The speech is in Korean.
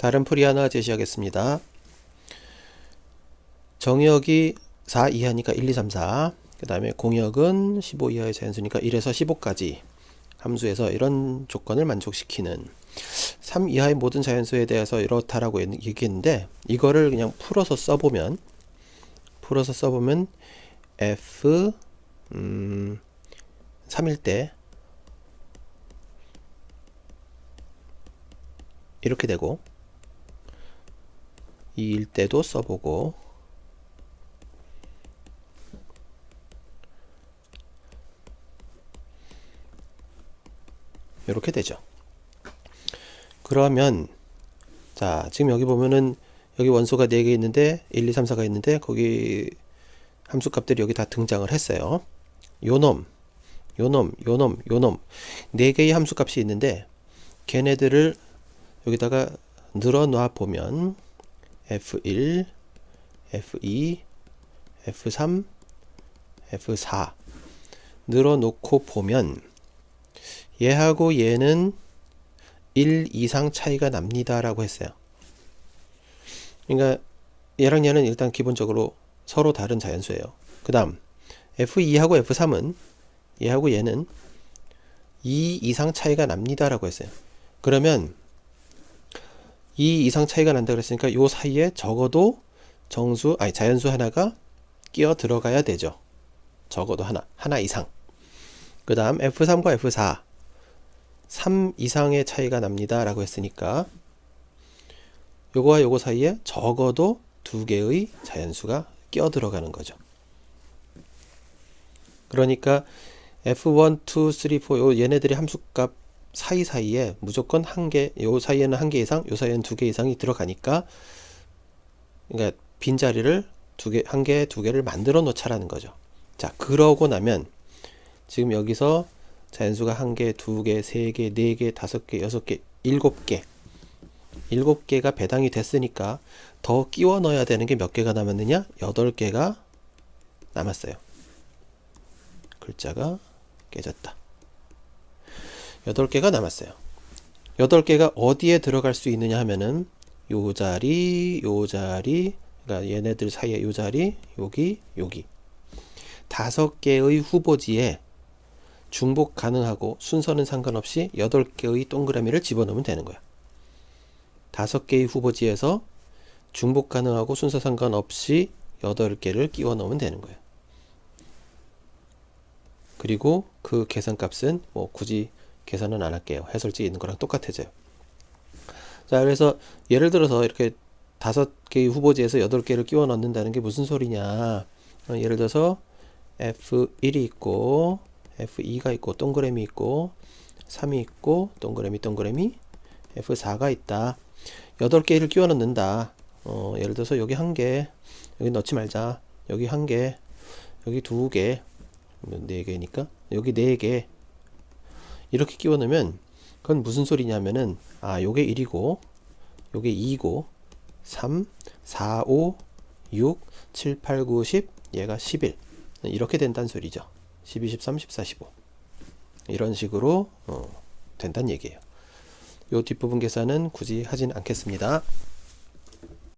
다른 풀이 하나 제시하겠습니다. 정역이 4 이하니까 1, 2, 3, 4. 그 다음에 공역은 15 이하의 자연수니까 1에서 15까지 함수에서 이런 조건을 만족시키는 3 이하의 모든 자연수에 대해서 이렇다라고 얘기했는데 이거를 그냥 풀어서 써보면 풀어서 써보면 f 음, 3일 때 이렇게 되고 2일 때도 써보고 이렇게 되죠. 그러면 자 지금 여기 보면은 여기 원소가 4개 있는데 1, 2, 3, 4가 있는데 거기 함수값들이 여기 다 등장을 했어요. 요놈, 요놈, 요놈, 요놈 4개의 함수값이 있는데 걔네들을 여기다가 늘어놔 보면 F1, F2, F3, F4 늘어놓고 보면 얘하고 얘는 1 이상 차이가 납니다 라고 했어요. 그러니까 얘랑 얘는 일단 기본적으로 서로 다른 자연수예요. 그 다음 F2하고 F3은 얘하고 얘는 2 이상 차이가 납니다 라고 했어요. 그러면 2 이상 차이가 난다 그랬으니까 요 사이에 적어도 정수 아니 자연수 하나가 끼어 들어가야 되죠. 적어도 하나 하나 이상. 그 다음 F3과 F4 3 이상의 차이가 납니다 라고 했으니까 요거와 요거 사이에 적어도 두 개의 자연수가 끼어 들어가는 거죠. 그러니까 F1, 2, 3, 4 요 얘네들이 함수값 사이사이에 무조건 한 개, 요 사이에는 한 개 이상, 요 사이에는 두 개 이상이 들어가니까 그러니까 빈자리를 두 개, 한 개, 두 개를 만들어 놓자라는 거죠. 자, 그러고 나면 지금 여기서 자연수가 한 개, 두 개, 세 개, 네 개, 다섯 개, 여섯 개, 일곱 개. 일곱 개가 배당이 됐으니까 더 끼워 넣어야 되는 게 몇 개가 남았느냐? 여덟 개가 남았어요. 글자가 깨졌다. 여덟 개가 남았어요. 여덟 개가 어디에 들어갈 수 있느냐 하면은 요 자리, 요 자리, 그러니까 얘네들 사이에 요 자리, 여기, 여기. 다섯 개의 후보지에 중복 가능하고 순서는 상관없이 8개의 동그라미를 집어넣으면 되는 거야. 다섯 개의 후보지에서 중복 가능하고 순서 상관없이 8개를 끼워 넣으면 되는 거예요. 그리고 그 계산값은 뭐 굳이 계산은 안 할게요. 해설지에 있는 거랑 똑같아져요. 자, 그래서 예를 들어서 이렇게 다섯 개의 후보지에서 여덟 개를 끼워 넣는다는 게 무슨 소리냐. 어, 예를 들어서 F1이 있고 F2가 있고 동그라미 있고 3이 있고 동그라미 동그라미 F4가 있다. 8개를 끼워 넣는다. 어, 예를 들어서 여기 한 개, 여기 넣지 말자. 여기 한 개, 여기 두 개, 네 개니까 여기 네 개. 이렇게 끼워 넣으면 그건 무슨 소리냐면은 아, 요게 1이고 요게 2고 3, 4, 5, 6, 7, 8, 9, 10 얘가 11 이렇게 된다는 소리죠. 12, 13, 14, 15 이런 식으로 어, 된다는 얘기예요. 요 뒷부분 계산은 굳이 하진 않겠습니다.